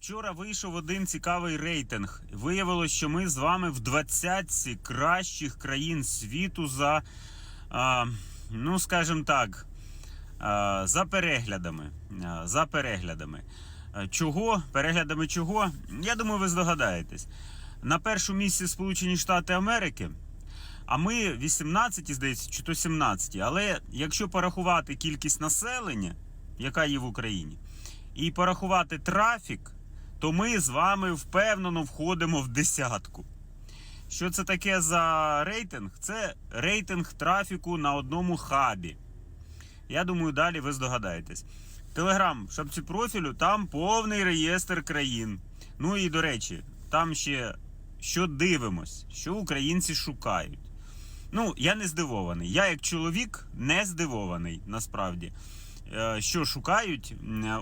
Вчора вийшов один цікавий рейтинг. Виявилось, що ми з вами в 20 кращих країн світу за, а, ну скажімо так, а, за переглядами. А, за переглядами. А, Чого? Переглядами чого? Я думаю, ви здогадаєтесь. На першому місці Сполучені Штати Америки. А ми 18, здається, чи то 17. Але якщо порахувати кількість населення, яка є в Україні, і порахувати трафік, то ми з вами впевнено входимо в десятку. Що це таке за рейтинг? Це рейтинг трафіку на одному хабі. Я думаю, далі ви здогадаєтесь. Телеграм, в шапці профілю, там повний реєстр країн. Ну і до речі, там ще що дивимось, що українці шукають. Ну, я не здивований. Я, як чоловік, не здивований насправді, е, що шукають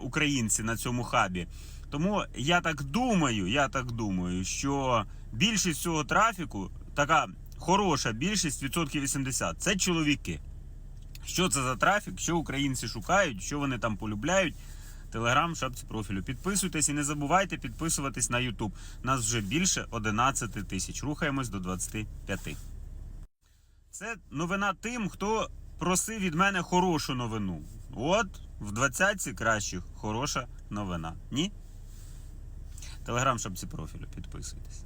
українці на цьому хабі. Тому я так думаю, я так думаю, що більшість цього трафіку, така хороша більшість, відсотків 80, це чоловіки. Що це за трафік, що українці шукають, що вони там полюбляють. Телеграм, шапці профілю. Підписуйтесь і не забувайте підписуватись на YouTube. Нас вже більше 11 тисяч. Рухаємось до 25. Це новина тим, хто просив від мене хорошу новину. От в 20 кращих хороша новина. Ні? Телеграм, шапці профілю. Підписуйтесь.